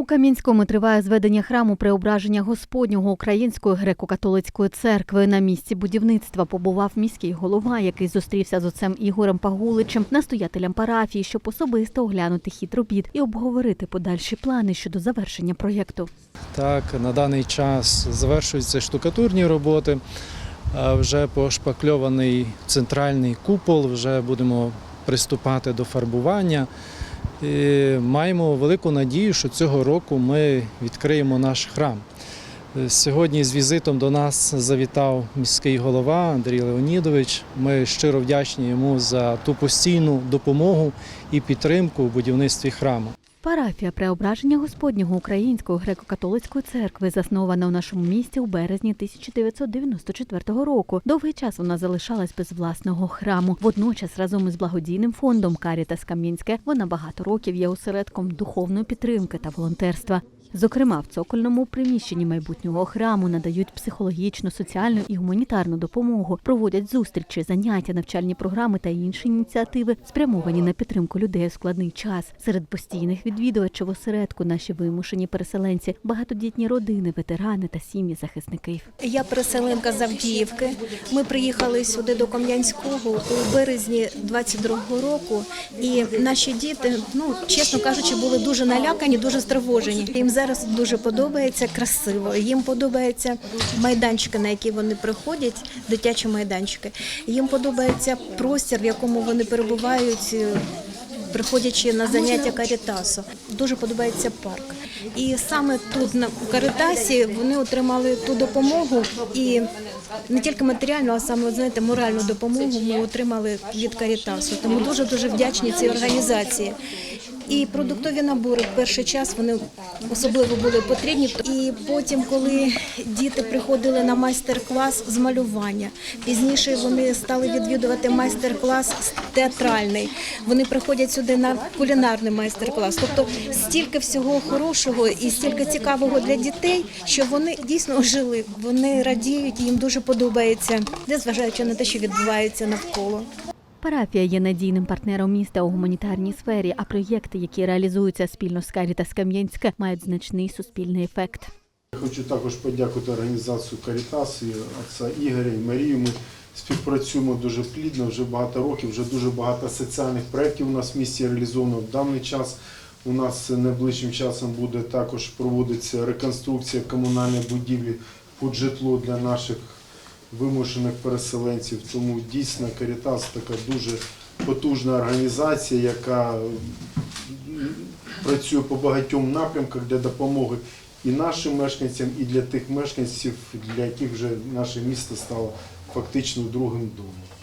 У Кам'янському триває зведення храму преображення Господнього Української греко-католицької церкви. На місці будівництва побував міський голова, який зустрівся з отцем Ігорем Пагуличем, настоятелем парафії, щоб особисто оглянути хід робіт і обговорити подальші плани щодо завершення проєкту. Так, на даний час завершуються штукатурні роботи. Вже пошпакльований центральний купол, вже будемо приступати до фарбування. І маємо велику надію, що цього року ми відкриємо наш храм. Е, Сьогодні з візитом до нас завітав міський голова Андрій Леонідович. Ми щиро вдячні йому за ту постійну допомогу і підтримку у будівництві храму. Парафія преображення Господнього Української греко-католицької церкви заснована у нашому місті у березні 1994 року. Довгий час вона залишалась без власного храму. Водночас, разом із благодійним фондом Карітас Кам'янське, вона багато років є осередком духовної підтримки та волонтерства. Зокрема, в цокольному приміщенні майбутнього храму надають психологічну, соціальну і гуманітарну допомогу, проводять зустрічі, заняття, навчальні програми та інші ініціативи, спрямовані на підтримку людей у складний час. Серед постійних відвідувачів осередку наші вимушені переселенці, багатодітні родини, ветерани та сім'ї захисників. Я переселенка з Авдіївки. Ми приїхали сюди до Кам'янського у березні 22-го року, і наші діти, ну чесно кажучи, були дуже налякані, дуже стривожені. Їм зараз дуже подобається красиво. Їм подобаються майданчики, на які вони приходять, дитячі майданчики. Їм подобається простір, в якому вони перебувають. е, Приходячи на заняття карітасу, дуже подобається парк. І саме тут на карітасі вони отримали ту допомогу і не тільки матеріальну, а саме знаєте, моральну допомогу ми отримали від карітасу. Тому дуже дуже вдячні цій організації. І продуктові набори в перший час вони особливо були потрібні. І потім, коли діти приходили на майстер-клас з малювання, пізніше вони стали відвідувати майстер-клас театральний. Вони приходять сюди на кулінарний майстер-клас. Тобто стільки всього хорошого і стільки цікавого для дітей, що вони дійсно ожили. Вони радіють, їм дуже подобається, незважаючи на те, що відбувається навколо. Парафія є надійним партнером міста у гуманітарній сфері, а проєкти, які реалізуються спільно з Карітас Кам'янське, мають значний суспільний ефект. Хочу також подякувати організацію Карітас і отця Ігоря і Марію. Ми співпрацюємо дуже плідно, вже багато років, вже дуже багато соціальних проєктів у нас в місті реалізовано. В даний час у нас найближчим часом буде також проводитися реконструкція комунальної будівлі під житло для наших вимушених переселенців. Тому дійсно Карітас така дуже потужна організація, яка працює по багатьом напрямках для допомоги і нашим мешканцям, і для тих мешканців, для яких вже наше місто стало фактично другим домом.